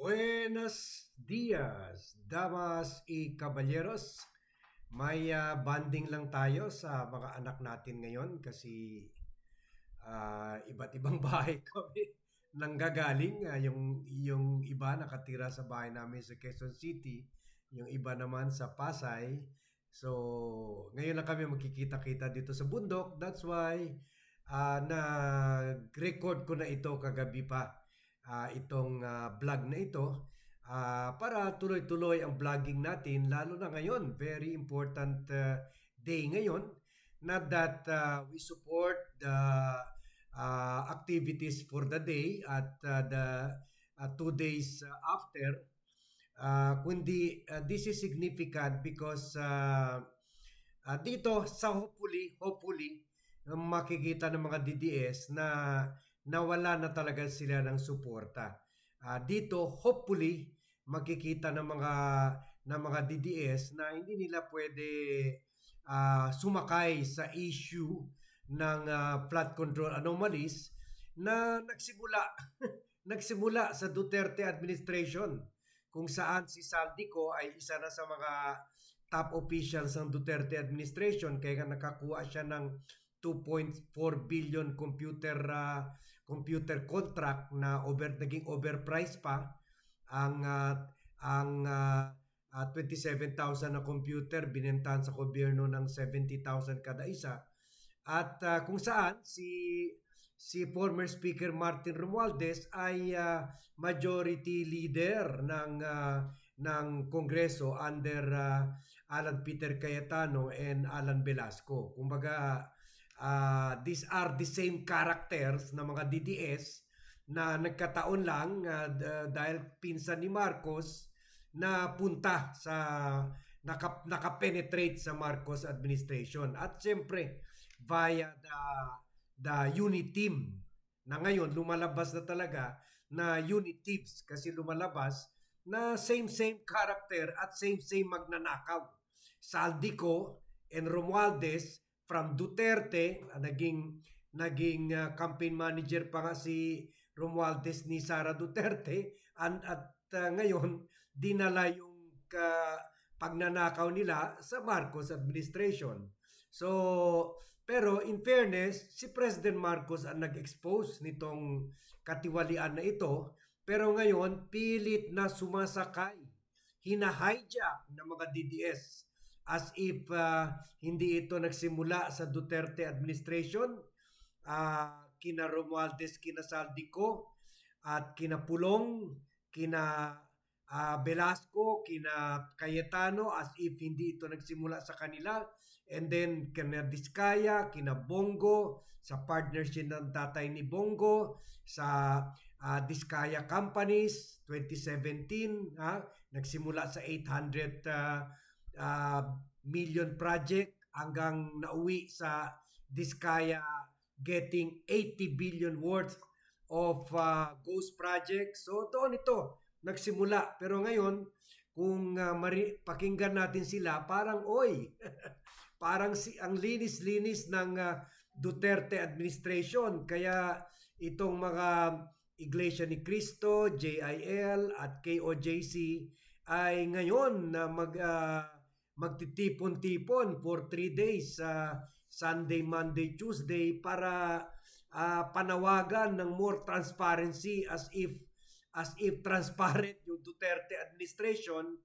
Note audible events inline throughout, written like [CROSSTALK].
Buenos dias, damas y caballeros. May ah, banding lang tayo sa mga anak natin ngayon kasi ah, iba't ibang [LAUGHS] bahay kami nanggagaling. Ah, yung, yung iba nakatira sa bahay namin sa Quezon City, yung iba naman sa Pasay. So, ngayon lang kami magkikita-kita dito sa bundok. That's why ah, nag-record ko na ito kagabi pa ah, itong ah, vlog na ito ah, para tuloy-tuloy ang vlogging natin lalo na ngayon very important ah, day ngayon not that ah, we support the ah, activities for the day at ah, the ah, two days after. Ah, kundi ah, this is significant because ah, ah, dito sa hopefully hopefully makikita ng mga DDS na nawala na talaga sila ng suporta. Ah, dito hopefully makikita ng mga ng mga DDS na hindi nila pwede ah, sumakay sa issue ng ah, flood control anomalies na nagsimula [LAUGHS] nagsimula sa Duterte administration kung saan si Saldico ay isa na sa mga top officials ng Duterte administration kaya nakakuha siya ng 2.4 billion computer ah, computer contract na over naging overpriced pa ang ah, ang ah, ah, 27,000 na computer binentahan sa gobyerno ng 70,000 kada isa at ah, kung saan si si former speaker Martin Romualdez ay ah, majority leader ng ah, ng Kongreso under ah, Alan Peter Cayetano and Alan Velasco. Kumbaga ah, these are the same characters na mga DDS na nagkataon lang d- dahil pinsan ni Marcos na punta sa naka, nakapenetrate sa Marcos administration. At siyempre via the the unit team na ngayon lumalabas na talaga na unit thieves kasi lumalabas na same same character at same same magnanakaw. Saldico and Romualdez from Duterte ah, naging naging ah, campaign manager pa nga si Romualdez ni Sara Duterte and at ah, ngayon dinala yung ka, pagnanakaw nila sa Marcos administration. So, pero in fairness, si President Marcos ang nag-expose nitong katiwalian na ito. Pero ngayon, pilit na sumasakay, hina-hijack ng mga DDS as if ah, hindi ito nagsimula sa Duterte administration. Ah, kina Romualdez, kina Saldico, at kina Pulong, kina ah, Velasco, kina Cayetano as if hindi ito nagsimula sa kanila. And then kina Diskaya, kina Bongo, sa partnership ng tatay ni Bongo, sa ah, Diskaya Companies 2017, ha, nagsimula sa 800 ah, ah, million project hanggang nauwi sa Diskaya getting 80 billion worth of uh, ghost projects. So doon ito nagsimula. Pero ngayon, kung uh, mari- pakinggan natin sila, parang oy, [LAUGHS] parang si ang linis-linis ng uh, Duterte administration. Kaya itong mga Iglesia ni Cristo, JIL at KOJC ay ngayon na mag uh, magtitipon-tipon for three days sa Sunday, Monday, Tuesday para ah, panawagan ng more transparency as if as if transparent [LAUGHS] yung Duterte administration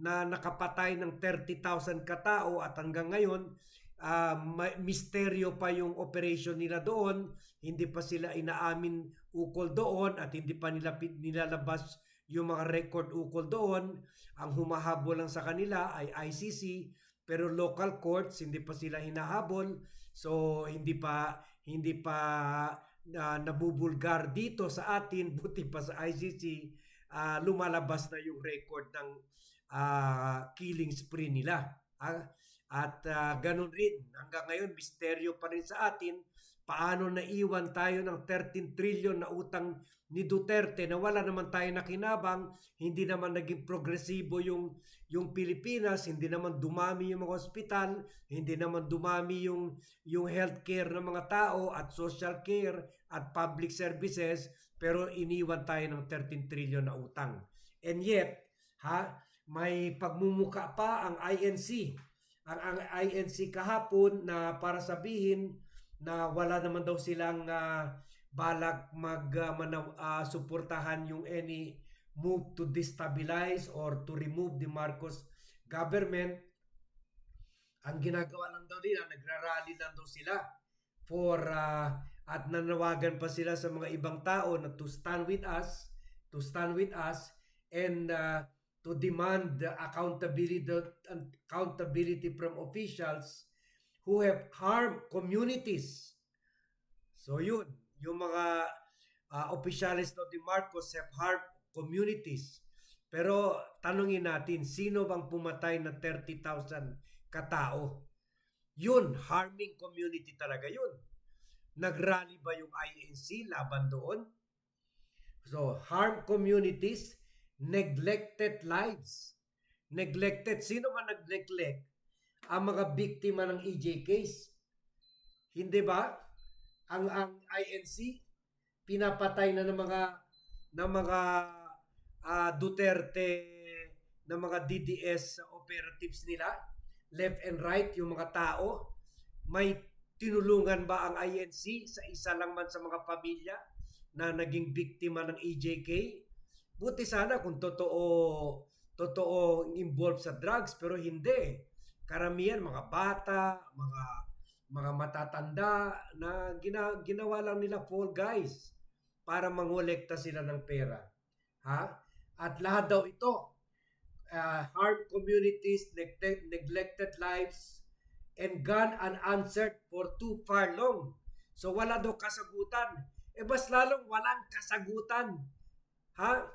na nakapatay ng 30,000 katao at hanggang ngayon ma- misteryo pa yung operation nila doon, hindi pa sila inaamin ukol doon at hindi pa nila nilalabas yung mga record ukol doon. Ang humahabol lang sa kanila ay ICC pero local courts hindi pa sila hinahabol. So hindi pa hindi pa na nabubulgar dito sa atin [LAUGHS] buti pa sa ICC ah, lumalabas na yung record ng ah, killing spree nila. Ah, at ah, ganun rin, hanggang ngayon, misteryo pa rin sa atin paano naiwan tayo ng 13 trillion na utang ni Duterte na wala naman tayo nakinabang, hindi naman naging progresibo yung, yung Pilipinas, hindi naman dumami yung mga ospital, hindi naman dumami yung, yung healthcare ng mga tao at social care at public services, pero iniwan tayo ng 13 trillion na utang. And yet, ha, may pagmumuka pa ang INC. Ang, ang INC kahapon na para sabihin na wala naman daw silang ah, balak mag ah, manaw- ah, suportahan yung any move to destabilize or to remove the Marcos government. Ang ginagawa lang daw nila, nagrarally lang daw sila for ah, at nanawagan pa sila sa mga ibang tao na to stand with us, to stand with us and ah, to demand the accountability accountability from officials who have harmed communities. So yun, yung mga uh, opisyalis daw ni Marcos have harmed communities. Pero tanungin natin, sino bang pumatay na 30,000 katao? Yun, harming community talaga yun. Nagrally ba yung INC laban doon? So, harm communities, neglected lives. Neglected. Sino man nag-neglect? Ang mga biktima ng EJ case. Hindi ba? Ang ang INC pinapatay na ng mga ng mga ah, Duterte ng mga DDS operatives nila left and right yung mga tao may tinulungan ba ang INC sa isa lang man sa mga pamilya na naging biktima ng EJK buti sana kung totoo totoo involved sa drugs pero hindi karamihan mga bata mga mga matatanda na gina, ginawa lang nila fall guys para mangolekta sila ng pera. Ha? At lahat daw ito, uh, harmed communities, neglect, neglected lives, and gone unanswered for too far long. So wala daw kasagutan. E bas lalong walang kasagutan. Ha?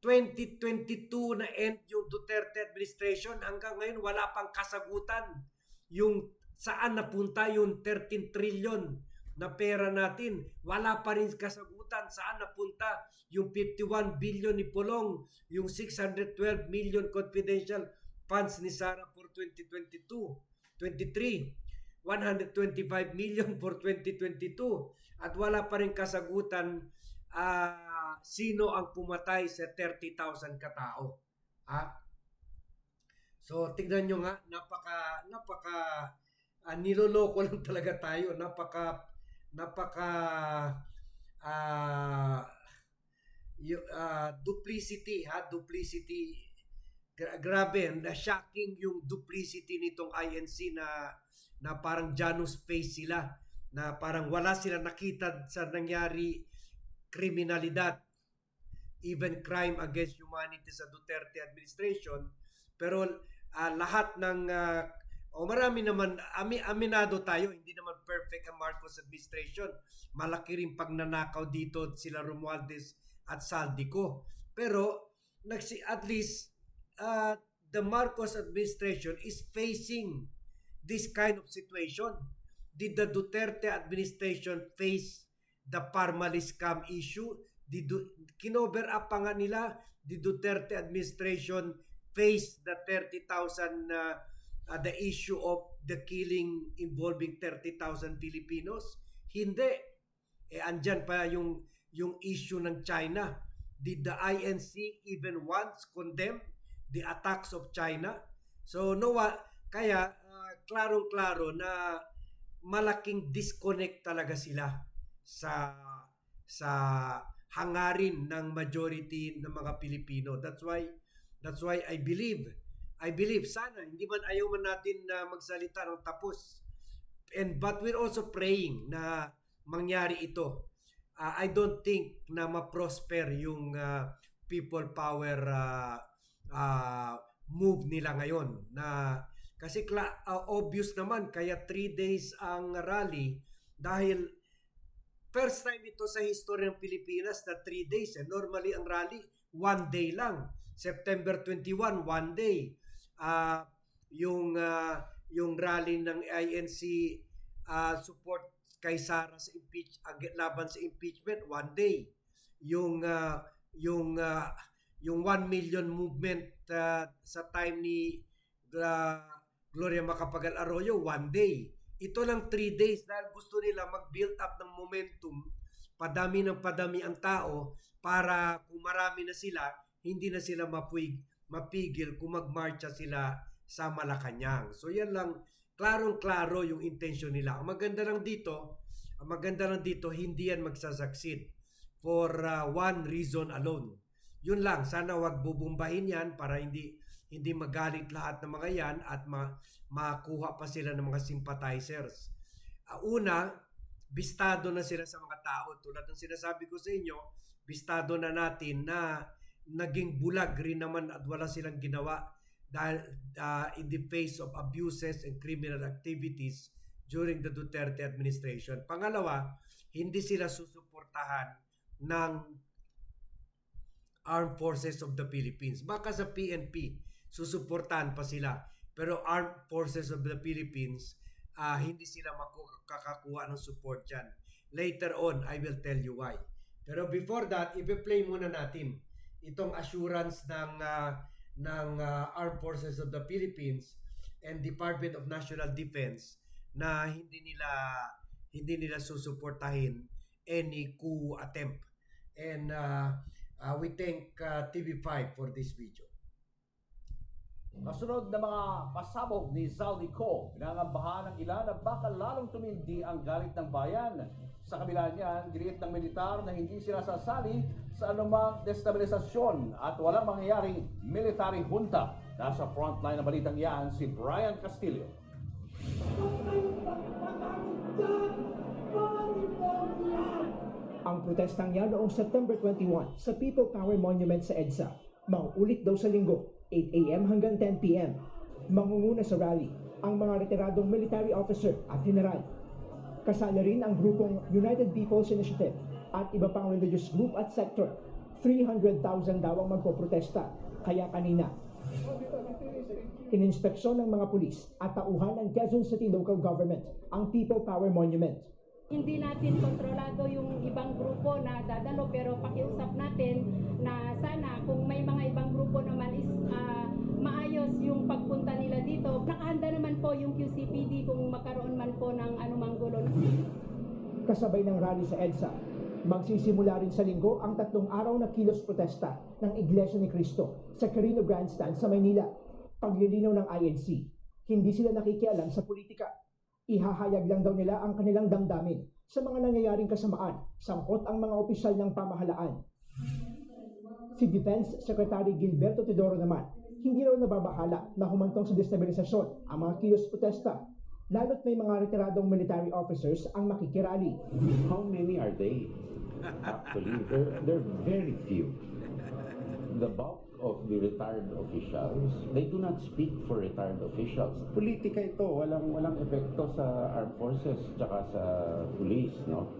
2022 na end yung Duterte administration hanggang ngayon wala pang kasagutan yung saan napunta yung 13 trillion na pera natin. Wala pa rin kasagutan saan napunta yung 51 billion ni Pulong, yung 612 million confidential funds ni Sara for 2022, 23, 125 million for 2022 at wala pa rin kasagutan ah, sino ang pumatay sa 30,000 katao. Ha? So tignan nyo nga, napaka napaka ah, niloloko lang talaga tayo, napaka napaka ah yu- ah, duplicity ha, duplicity Gra- grabe, na shocking yung duplicity nitong INC na na parang Janus face sila na parang wala sila nakita sa nangyari kriminalidad even crime against humanity sa Duterte administration. Pero ah, lahat ng ah, o marami naman ami, aminado tayo hindi naman perfect ang Marcos administration. Malaki rin pagnanakaw dito sila Romualdez at Saldico. Pero nagsi at least uh, the Marcos administration is facing this kind of situation. Did the Duterte administration face the Parmali scam issue Du- kinover up pa nga nila the Duterte administration face the 30,000 uh, uh, the issue of the killing involving 30,000 Filipinos? Hindi. Eh andyan pa yung yung issue ng China. Did the INC even once condemn the attacks of China? So no wa- kaya uh, klarong-klaro na malaking disconnect talaga sila sa sa hangarin ng majority ng mga Pilipino. That's why that's why I believe I believe sana hindi man ayaw man natin na magsalita ng tapos. And but we're also praying na mangyari ito. Uh, I don't think na ma-prosper yung uh, people power uh, uh, move nila ngayon na kasi uh, obvious naman kaya three days ang rally dahil first time ito sa history ng Pilipinas na three days. Eh. Normally ang rally one day lang. September 21, one day uh, yung uh, yung rally ng INC uh, support kay Sara sa impeach laban sa impeachment one day yung uh, yung uh, yung 1 million movement uh, sa time ni uh, Gloria Macapagal Arroyo one day ito lang 3 days dahil gusto nila mag-build up ng momentum padami ng padami ang tao para kung marami na sila, hindi na sila mapuig, mapigil kung magmarcha sila sa Malacanang. So yan lang, klarong-klaro yung intention nila. Ang maganda lang dito, ang maganda lang dito, hindi yan magsasucceed for uh, one reason alone. Yun lang, sana wag bubumbahin yan para hindi hindi magalit lahat ng mga yan at ma- makuha pa sila ng mga sympathizers. Uh, una, bistado na sila sa mga tao. Tulad ng sinasabi ko sa inyo, bistado na natin na naging bulag rin naman at wala silang ginawa dahil uh, in the face of abuses and criminal activities during the Duterte administration. Pangalawa, hindi sila susuportahan ng Armed Forces of the Philippines. Baka sa PNP, susuportahan pa sila. Pero Armed Forces of the Philippines, uh, hindi sila makakakuha ng support dyan. Later on, I will tell you why. Pero before that, i-play muna natin itong assurance ng uh, ng uh, Armed Forces of the Philippines and Department of National Defense na hindi nila hindi nila susuportahin any coup attempt. And uh, uh, we thank uh, TV5 for this video. Kasunod na mga pasabog ni Zaldico, pinangambahan ng ilan na baka lalong tumindi ang galit ng bayan. Sa kabila niyan, giniit ng militar na hindi sila sasali sa anumang destabilisasyon at walang mangyayaring military junta. Nasa frontline ng balitang yan si Brian Castillo. Ang protestang yan noong September 21 sa People Power Monument sa EDSA. Mauulit daw sa linggo, 8 a.m. hanggang 10 p.m. Mangunguna sa rally ang mga retiradong military officer at general. Kasali rin ang grupong United People's Initiative at iba pang religious group at sector. 300,000 daw ang magpoprotesta. Kaya kanina, ininspeksyon ng mga pulis at tauhan ng Quezon City Local Government ang People Power Monument. Hindi natin kontrolado yung ibang grupo na dadalo pero pakiusap natin na sana kung may mga ibang grupo naman is ah, maayos yung pagpunta nila dito. Nakahanda naman po yung QCPD kung magkaroon man po ng anumang gulo. Kasabay ng rally sa EDSA, magsisimula rin sa linggo ang tatlong araw na kilos protesta ng Iglesia ni Cristo sa Carino Grandstand sa Maynila. Paglilinaw ng INC, hindi sila nakikialam sa politika. Ihahayag lang daw nila ang kanilang damdamin sa mga nangyayaring kasamaan, sangkot ang mga opisyal ng pamahalaan. Si Defense Secretary Gilberto Teodoro naman, hindi raw nababahala na humantong sa destabilisasyon ang mga kilos protesta lalo't may mga retiradong military officers ang makikirali. How many are they? Actually, they're, they're very few. The bulk of the retired officials, they do not speak for retired officials. Politika ito, walang walang epekto sa armed forces tsaka sa police, no?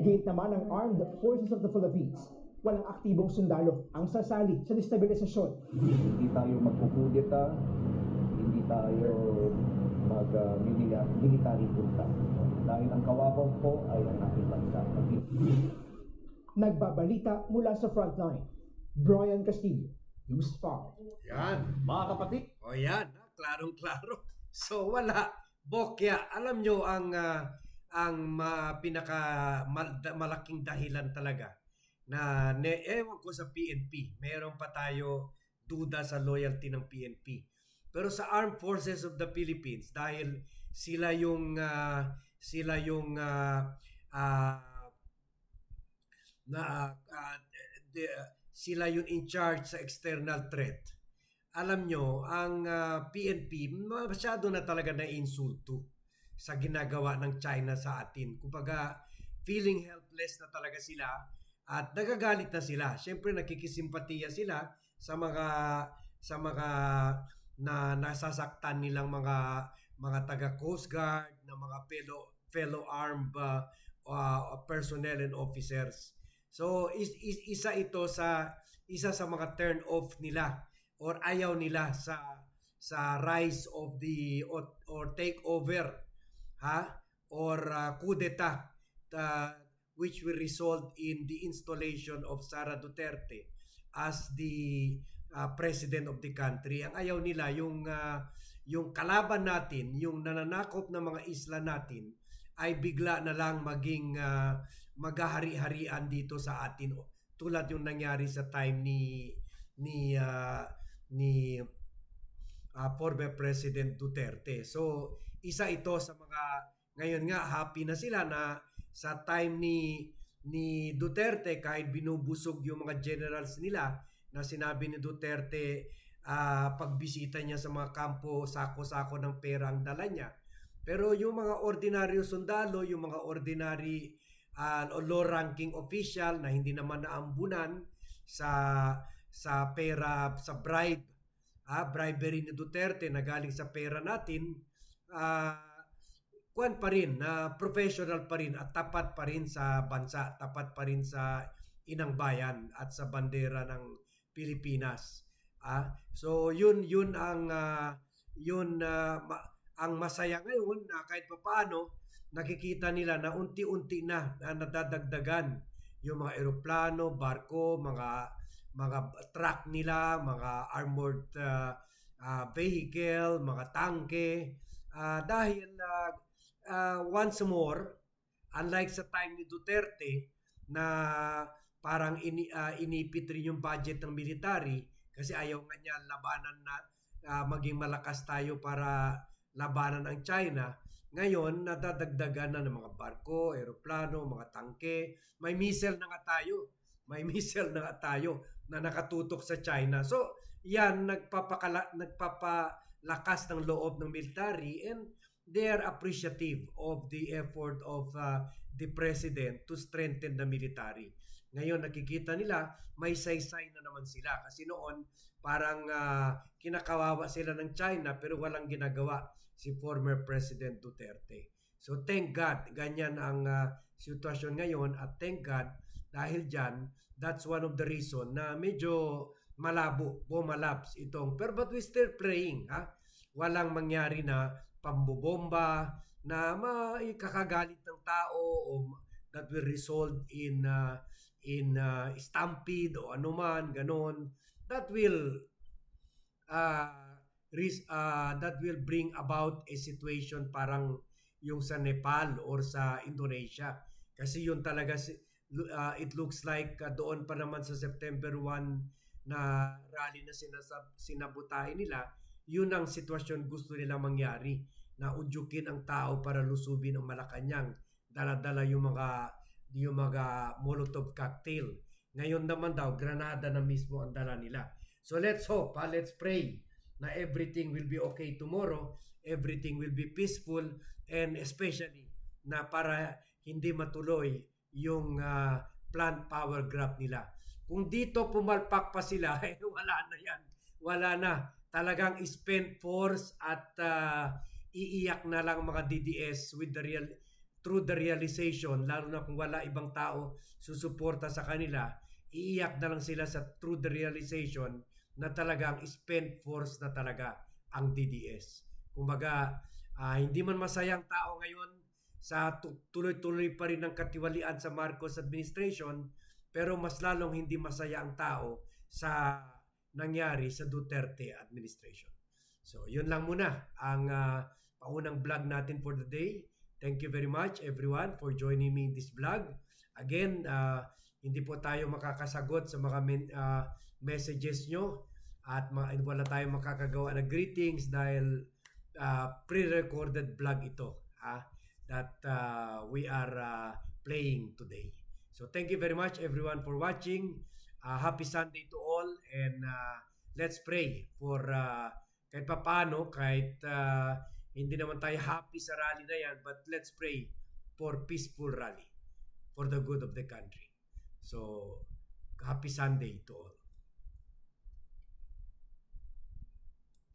Gate naman ng Armed Forces of the Philippines. Walang aktibong sundalo ang sasali sa destabilisasyon. hindi tayo magkukudeta, hindi tayo mag uh, military junta. Dahil ang kawabaw po ay ang ating bansa. Nagbabalita mula sa frontline. Brian Castillo, News 5. Yan. Mga kapatid, O yan, klarong-klaro. [LAUGHS] So wala. Bokya, alam nyo ang ah, ang ma, pinaka mal- malaking dahilan talaga na ne, ewan ko sa PNP. Meron pa tayo duda sa loyalty ng PNP. Pero sa Armed Forces of the Philippines dahil sila yung ah, sila yung ah, ah, na ah, de- sila yung in charge sa external threat alam nyo, ang ah, PNP, masyado na talaga na insulto sa ginagawa ng China sa atin. Kumbaga, feeling helpless na talaga sila at nagagalit na sila. Siyempre, nakikisimpatiya sila sa mga sa mga na nasasaktan nilang mga mga taga Coast Guard, na mga fellow fellow armed uh, uh, personnel and officers. So is, is, isa ito sa isa sa mga turn off nila or ayaw nila sa sa rise of the or, or take over ha? Or uh, coup d'etat which will result in the installation of Sara Duterte as the uh, president of the country. Ang ayaw nila yung uh, yung kalaban natin yung nananakop ng mga isla natin ay bigla na lang maging uh, maghahari-harian dito sa atin tulad yung nangyari sa time ni ni ah, ni ah, former President Duterte. So, isa ito sa mga ngayon nga happy na sila na sa time ni ni Duterte kahit binubusog yung mga generals nila na sinabi ni Duterte ah, pagbisita niya sa mga kampo sako-sako ng pera ang dala niya. Pero yung mga ordinaryo sundalo, yung mga ordinary ah, low ranking official na hindi naman naambunan sa sa pera sa bribe ah, bribery ni Duterte na galing sa pera natin ah kuan pa rin na professional pa rin at tapat pa rin sa bansa, tapat pa rin sa inang bayan at sa bandera ng Pilipinas. Ah, so yun yun ang ah, yun ah, ma- ang masaya ngayon na kahit papaano nakikita nila na unti-unti na na nadadagdagan yung mga eroplano, barko, mga mga truck nila, mga armored ah, ah, vehicle, mga tangke Ah, dahil ah, ah, once more unlike sa time ni Duterte na parang ini, ah, inipit rin yung budget ng military kasi ayaw nga niya labanan na ah, maging malakas tayo para labanan ang China. Ngayon, nadadagdagan na ng mga barko, eroplano, mga tangke. May missile na nga tayo. May [LAUGHS] missile na nga tayo na nakatutok sa China. So, yan, nagpapakala, nagpapalakas ng loob ng military and they are appreciative of the effort of uh, the president to strengthen the military. Ngayon nakikita nila may saysay na naman sila kasi noon parang ah, kinakawawa sila ng China pero walang ginagawa si former President Duterte. So thank God ganyan ang ah, sitwasyon ngayon at thank God dahil dyan that's one of the reason na medyo malabo, bumalapse itong pero but we still praying ha. Walang mangyari na pambobomba na maikakagalit ng tao o that will result in uh, in uh, stampede o anuman ganon that will uh, uh, that will bring about a situation parang yung sa Nepal or sa Indonesia kasi yun talaga uh, it looks like uh, doon pa naman sa September 1 na rally na sinasab- sinabutahin nila yun ang sitwasyon gusto nila mangyari na udyukin ang tao para lusubin ang Malacanang dala-dala yung mga yung mga Molotov cocktail ngayon naman daw granada na mismo ang dala nila so let's hope ha? let's pray na everything will be okay tomorrow everything will be peaceful and especially na para hindi matuloy yung ah, plant power grab nila. Kung dito pumalpak pa sila [LAUGHS] eh, wala na yan. Wala na. Talagang spent force at ah, iiyak na lang mga DDS with the real through the realization lalo na kung wala ibang tao susuporta sa kanila iiyak na lang sila sa through the realization na talagang spent force na talaga ang DDS kumbaga ah, hindi man masayang tao ngayon sa tu- tuloy-tuloy pa rin ng katiwalian sa Marcos administration pero mas lalong hindi masaya ang tao sa nangyari sa Duterte administration. So, yun lang muna ang ah, paunang vlog natin for the day. Thank you very much everyone for joining me in this vlog. Again, ah, hindi po tayo makakasagot sa mga men- ah, messages nyo at ma- wala tayong makakagawa ng greetings dahil ah, pre-recorded vlog ito ha, that ah, we are ah, playing today. So thank you very much everyone for watching. Ah, happy Sunday to all and ah, let's pray for ah, kahit papano, kahit ah, hindi naman tayo happy sa rally na yan, but let's pray for peaceful rally for the good of the country. So, happy Sunday to all.